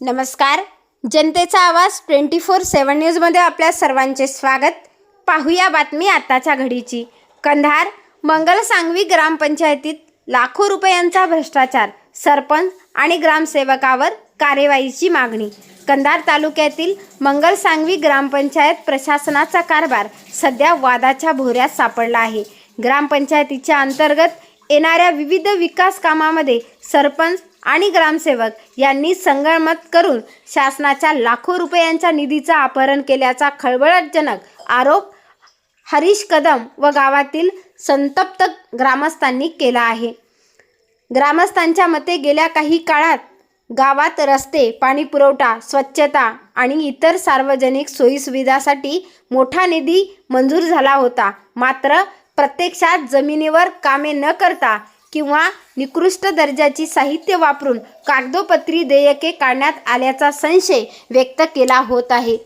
नमस्कार. जनतेचा आवाज ट्वेंटी फोर सेवन न्यूजमध्ये आपल्या सर्वांचे स्वागत. पाहूया बातमी आताच्या घडीची. कंधार मंगल सांगवी ग्रामपंचायतीत लाखो रुपयांचा भ्रष्टाचार सरपंच आणि ग्रामसेवकावर कार्यवाहीची मागणी. कंधार तालुक्यातील मंगल सांगवी ग्रामपंचायत प्रशासनाचा कारभार सध्या वादाच्या भोऱ्यात सापडला आहे. ग्रामपंचायतीच्या अंतर्गत येणाऱ्या विविध विकास कामामध्ये सरपंच आणि ग्रामसेवक यांनी संगणमत करून शासनाच्या लाखो रुपयांच्या निधीचा अपहरण केल्याचा खळबळजनक आरोप हरीश कदम व गावातील संतप्त ग्रामस्थांनी केला आहे. ग्रामस्थांच्या मते गेल्या काही काळात गावात रस्ते पाणी पुरवठा स्वच्छता आणि इतर सार्वजनिक सोयीसुविधासाठी मोठा निधी मंजूर झाला होता. मात्र प्रत्यक्षात जमिनीवर कामे न करता किंवा निकृष्ट दर्जाची साहित्य वापरून कागदोपत्री देयके काढण्यात आल्याचा संशय व्यक्त केला होत आहे.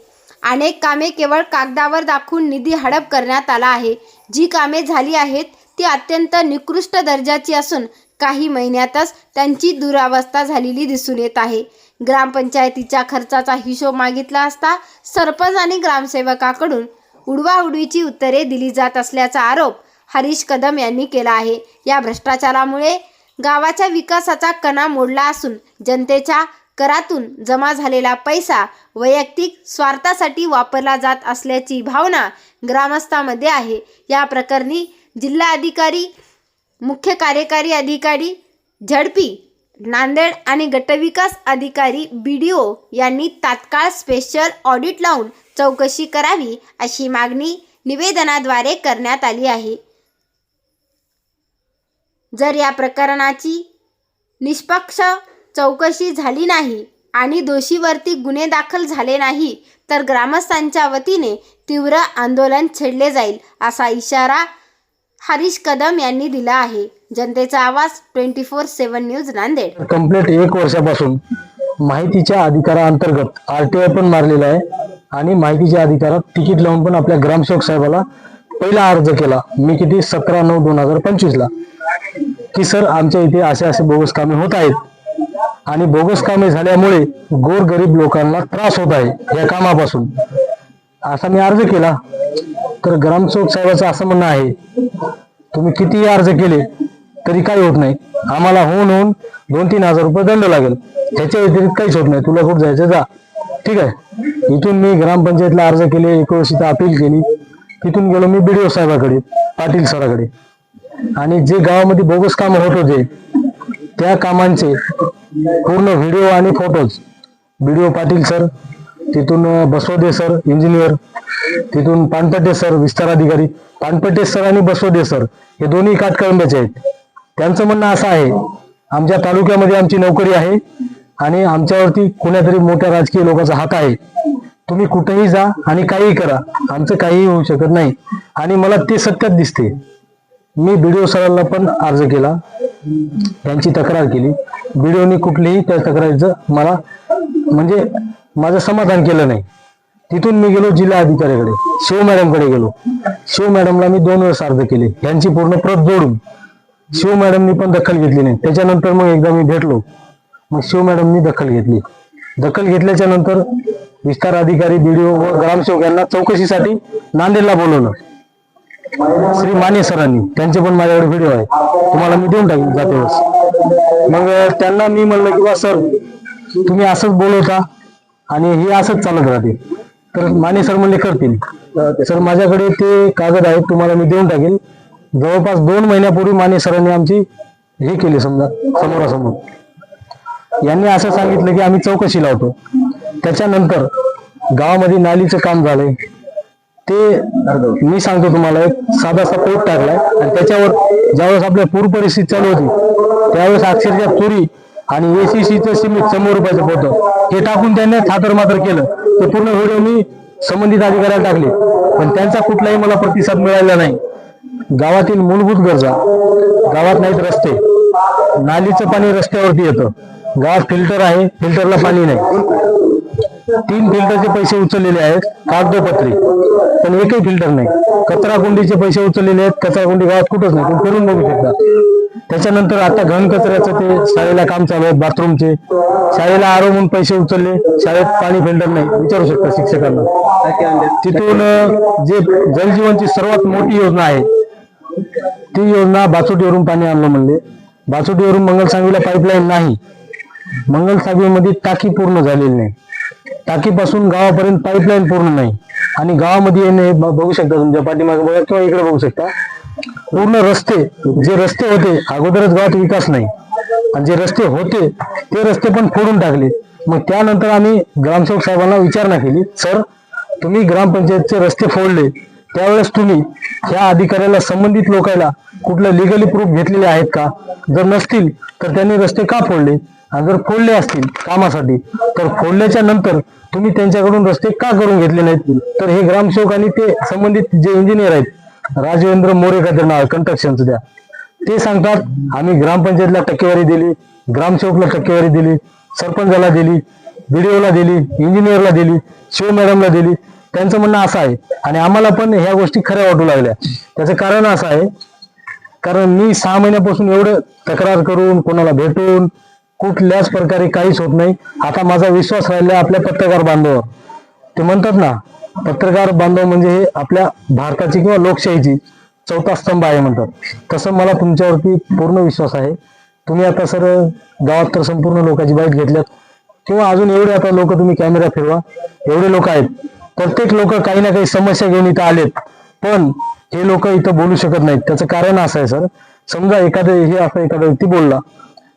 अनेक कामे केवळ कागदावर दाखवून निधी हडप करण्यात आला आहे. जी कामे झाली आहेत ती अत्यंत निकृष्ट दर्जाची असून काही महिन्यातच त्यांची दुरावस्था झालेली दिसून येत आहे. ग्रामपंचायतीच्या खर्चाचा हिशोब मागितला असता सरपंच आणि ग्रामसेवकाकडून उडवाउडवीची उत्तरे दिली जात असल्याचा आरोप हरीश कदम यांनी केला आहे. या भ्रष्टाचारामुळे गावाच्या विकासाचा कणा मोडला असून जनतेच्या करातून जमा झालेला पैसा वैयक्तिक स्वार्थासाठी वापरला जात असल्याची भावना ग्रामस्थामध्ये आहे. या प्रकरणी जिल्हा अधिकारी मुख्य कार्यकारी अधिकारी झडपी नांदेड आणि गटविकास अधिकारी बी डी ओ यांनी तात्काळ स्पेशल ऑडिट लावून चौकशी करावी अशी मागणी निवेदनाद्वारे करण्यात आली आहे. जर या प्रकरणाची निष्पक्ष चौकशी झाली नाही आणि दोषीवरती गुन्हे दाखल झाले नाही तर ग्रामस्थांच्या वतीने तीव्र आंदोलन छेडले जाईल असा इशारा हरीश कदम यांनी दिला आहे. जनतेचा आवाज twenty four seven news Nanded. Complete एक वर्षापासून माहितीच्या अधिकाराअंतर्गत आर टी आय पण मारलेला आहे आणि माहितीच्या अधिकारात तिकीट लावून पण आपल्या ग्रामसेवक साहेबाला पहिला अर्ज केला. मी किती? सतरा नऊ दोन हजार पंचवीस ला की सर आमच्या इथे असे असे बोगस कामे होत आहेत. आणि बोगस कामे झाल्यामुळे गोरगरीब लोकांना त्रास होत आहे या कामापासून. असा मी अर्ज केला. तर ग्रामसेवक साहेबाचं असं म्हणणं आहे तुम्ही कितीही अर्ज केले तरी काही होत नाही. आम्हाला होऊन होऊन दोन तीन हजार रुपये दंड लागेल. ह्याच्या व्यतिरिक्त काहीच होत नाही. तुला कुठं जायचं जा. ठीक आहे. इथून मी ग्रामपंचायतला अर्ज केले एकोणीसशे अपील केली. तिथून गेलो मी बीडीओ साहेबाकडे पाटील सराकडे. आणि जे गावामध्ये बोगस काम होत होते त्या कामांचे पूर्ण व्हिडिओ आणि फोटोज. बीडीओ पाटील सर तिथून बसवदे सर इंजिनियर तिथून पानपटे सर विस्तार अधिकारी पानपटे सर आणि बसवदे सर हे दोन्ही काटकळंब्याचे आहेत. त्यांचं म्हणणं असं आहे आमच्या तालुक्यामध्ये आमची नोकरी आहे आणि आमच्यावरती कोणातरी मोठ्या राजकीय लोकांचा हात आहे. तुम्ही कुठेही जा आणि काहीही करा आमचं काहीही होऊ शकत नाही. आणि मला ते सत्यात दिसते. मी बीडीओ सरांना पण अर्ज केला. त्यांची तक्रार केली. बीडीओनी कुठलीही त्या तक्रारीचं मला म्हणजे माझं समाधान केलं नाही. तिथून मी गेलो जिल्हा अधिकाऱ्याकडे शिव मॅडमकडे गेलो. शिव मॅडमला मी दोन वेळेस अर्ज केले. यांची पूर्ण प्रत जोडून. शिव मॅडमनी पण दखल घेतली नाही. त्याच्यानंतर मग एकदा मी भेटलो. मग शिव मॅडमनी दखल घेतली. दखल घेतल्याच्या नंतर विस्तार अधिकारी बीडीओ व ग्रामसेवक यांना चौकशीसाठी नांदेडला बोलवलं. श्री माने सरांनी. त्यांचे पण माझ्याकडे व्हिडिओ आहे. तुम्हाला मी देऊन टाकेन जाते मग त्यांना मी म्हणलं की बा सर तुम्ही असंच बोलवता आणि हे असंच चालत राहते. तर माने सर म्हणले करतील. सर माझ्याकडे ते कागद आहेत तुम्हाला मी देऊन टाकेन. जवळपास दोन महिन्यापूर्वी माने सरांनी आमची हे केली समजा समोरासमोर. यांनी असं सांगितलं की आम्ही चौकशी लावतो. त्याच्यानंतर गावामध्ये नालीचं काम झालंय. ते मी सांगतो तुम्हाला एक साधासा पोट टाकलाय आणि त्याच्यावर ज्यावेळेस आपल्या पूर परिस्थिती चालू होती त्यावेळेस अक्षरशः तुरी आणि एसीसीचं सिमेंट शंभर रुपयाचं पोतं हे टाकून त्यांनी थातर मात्र केलं. ते पूर्ण व्हिडिओ मी संबंधित अधिकाऱ्याला टाकले. पण त्यांचा कुठलाही मला प्रतिसाद मिळाला नाही. गावातील मूलभूत गरजा गावात नाहीत रस्ते. नालीचं पाणी रस्त्यावरती येतं. गावात फिल्टर आहे फिल्टरला पाणी नाही. तीन फिल्टरचे पैसे उचललेले आहेत कागदोपत्री. पण एकही फिल्टर नाही. कचराकुंडीचे पैसे उचललेले आहेत कचराकुंडी गावात कुठंच नाही. तुम्ही फिरून बघू शकता. त्याच्यानंतर आता घन कचऱ्याचं ते शाळेला काम चालू आहे बाथरूमचे. शाळेला आरो म्हणून पैसे उचलले. शाळेत पाणी फिल्टर नाही. विचारू शकता शिक्षकांना. तिथून जे जलजीवनची सर्वात मोठी योजना आहे ती योजना बाचोटीवरून पाणी आणलं म्हणले. बाचोटीवरून मंगलसांगवीला पाईपलाईन नाही. मंगलसांगवीमध्ये टाकी पूर्ण झालेली नाही. टाकीपासून गावापर्यंत पाईपलाईन पूर्ण नाही. आणि गावामध्ये येणे हे ब- बघू शकता तुमच्या पाठीमागे बघा किंवा इकडे बघू शकता. पूर्ण रस्ते जे रस्ते होते अगोदरच गावात विकास नाही. आणि जे रस्ते होते ते रस्ते पण फोडून टाकले. मग त्यानंतर आम्ही ग्रामसेवक साहेबांना विचारणा केली. सर तुम्ही ग्रामपंचायतचे रस्ते फोडले. त्यावेळेस तुम्ही ह्या अधिकाऱ्याला संबंधित लोकांना कुठलं लिगली प्रूफ घेतलेले आहेत का? जर नसतील तर त्यांनी रस्ते का फोडले? जर फोडले असतील कामासाठी तर फोडल्याच्या नंतर तुम्ही त्यांच्याकडून रस्ते का करून घेतले नाहीत? तर हे ग्रामसेवक आणि ते संबंधित जे इंजिनियर आहेत राजवेंद्र मोरेकर नाव आहे कंस्ट्रक्शनचं द्या. ते सांगतात आम्ही ग्रामपंचायतला टक्केवारी दिली ग्रामसेवकला टक्केवारी दिली सरपंचाला दिली बीडीओला दिली इंजिनियरला दिली शिव मॅडमला दिली. त्यांचं म्हणणं असं आहे आणि आम्हाला पण ह्या गोष्टी खऱ्या वाटू लागल्या. त्याचं कारण असं आहे कारण मी सहा महिन्यापासून एवढं तक्रार करून कोणाला भेटून कुठल्याच प्रकारे काहीच होत नाही. आता माझा विश्वास राहिला आपल्या पत्रकार बांधवावर. ते म्हणतात ना पत्रकार बांधव म्हणजे हे आपल्या भारताची किंवा लोकशाहीची चौथा स्तंभ आहे म्हणतात. तसं मला तुमच्यावरती पूर्ण विश्वास आहे. तुम्ही आता सर गावात तर संपूर्ण लोकांची बाईट घेतल्यात. किंवा अजून एवढे आता लोक तुम्ही कॅमेरा फिरवा. एवढे लोक आहेत. प्रत्येक लोक काही ना काही समस्या घेऊन इथं आलेत. पण हे लोक इथं बोलू शकत नाहीत. त्याचं कारण असं आहे सर. समजा एखादं हे असं एखादा व्यक्ती बोलला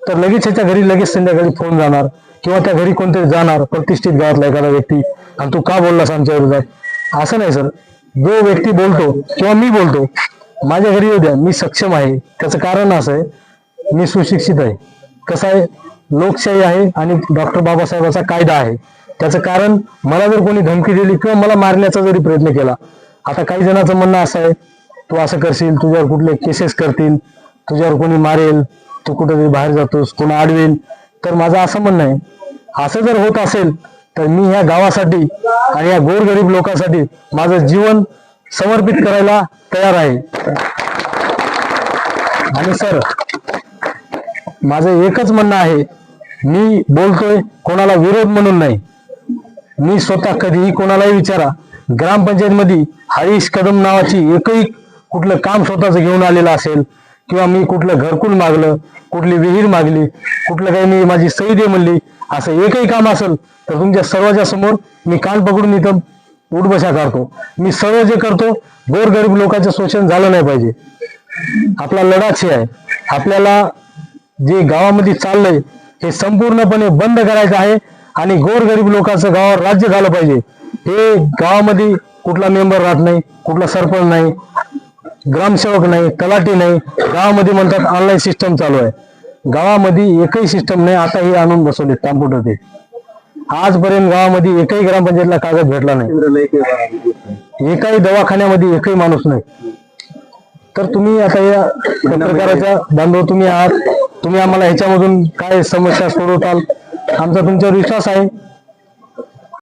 तर लगेच ह्याच्या घरी लगेच संध्याकाळी फोन जाणार किंवा त्या घरी कोणतरी जाणार प्रतिष्ठित गावातला एखादा व्यक्ती. आणि तू का बोललास आमच्या विरोधात असं नाही सर. जो व्यक्ती बोलतो किंवा मी बोलतो माझ्या घरी येऊ द्या मी सक्षम आहे. त्याचं कारण असं आहे मी सुशिक्षित आहे. कसं आहे? लोकशाही आहे आणि डॉक्टर बाबासाहेबाचा कायदा आहे. त्याचं कारण मला जर कोणी धमकी दिली किंवा मला मारण्याचा जरी प्रयत्न केला आता काही जणांचं म्हणणं असं आहे तू असं करशील तुझ्यावर कुठले केसेस करतील तुझ्यावर कोणी मारेल तू कुठेतरी बाहेर जातोस कोणी आडवेल तर माझं असं म्हणणं आहे असं जर होत असेल तर मी ह्या गावासाठी आणि या गोरगरीब लोकांसाठी माझं जीवन समर्पित करायला तयार आहे. आणि सर माझं एकच म्हणणं आहे मी बोलतोय कोणाला विरोध म्हणून नाही. मी स्वतः कधीही कोणालाही विचारा ग्रामपंचायतमध्ये हरीश कदम नावाची एकही कुठलं काम स्वतःच घेऊन आलेलं असेल किंवा मी कुठलं घरकुल मागलं कुठली विहीर मागली कुठलं काही मी माझी सही दे म्हणली असं एकही काम असेल तर तुमच्या सर्वांच्या समोर मी कान पकडून इथं उठबशा करतो मी सर्व जे करतो गोरगरीब लोकांचं शोषण झालं नाही पाहिजे. आपला लढाच हे आहे. आपल्याला जे गावामध्ये चाललंय हे संपूर्णपणे बंद करायचं आहे आणि गोरगरीब लोकांचं गावावर राज्य झालं पाहिजे. हे गावामध्ये कुठला मेंबर राहत नाही कुठला सरपंच नाही ग्रामसेवक नाही तलाठी नाही गावामध्ये म्हणतात ऑनलाईन सिस्टम चालू आहे. गावामध्ये एकही सिस्टम नाही आता हे आणून बसवले कॉम्प्युटर ते. आजपर्यंत गावामध्ये एकही ग्रामपंचायतला कागद भेटला नाही. एकाही दवाखान्यामध्ये एकही माणूस नाही. तर तुम्ही आता या पत्रकाराच्या बांधव तुम्ही आहात. तुम्ही आम्हाला ह्याच्यामधून काय समस्या सोडवताल? आमचा तुमच्यावर विश्वास आहे.